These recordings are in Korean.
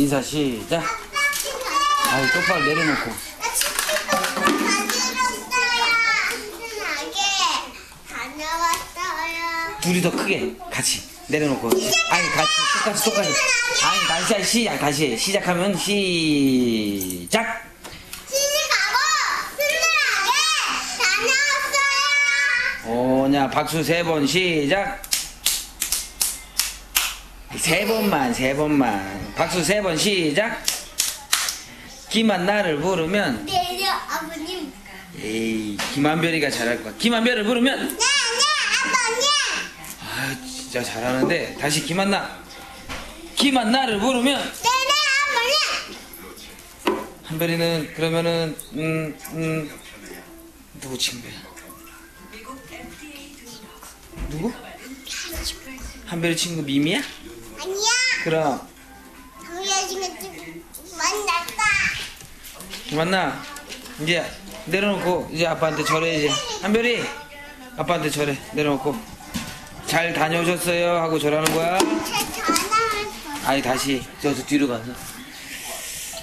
인사 시작. 아이 똑바로 내려놓고. 둘이 더 크게 같이 내려놓고. 아니 같이 똑같이 똑같이. 아니 다시 해, 시작 다시 해. 시작하면 시작. 시집가고 든든하게 다녀왔어요. 오냐 박수 세 번 시작. 세 번만 세 번만 박수 세 번 시작. 기만 나를 부르면 내려 아버님. 에이 김한별이가 잘할 거야. 김한별을 부르면 네, 네, 아버님. 아 진짜 잘하는데 다시 김한나 김한나를 부르면 네, 네, 아버님. 한별이는 그러면은 음음 누구 친구야? 누구? 한별이 친구 미미야? 아니야. 그럼. 만났다. 김한나. 이제 내려놓고 이제 아빠한테 절해야지 한별이 아빠한테 절해. 내려놓고. 잘 다녀오셨어요? 하고 절하는 거야? 전화를. 아니 다시. 저저 뒤로 가서.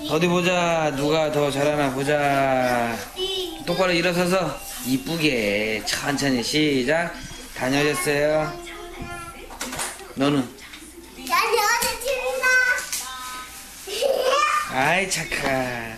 어디 보자. 누가 더 잘하나 보자. 똑바로 일어서서. 이쁘게. 천천히 시작. 다녀오셨어요? 너는 나 여자 친다. 아이 착한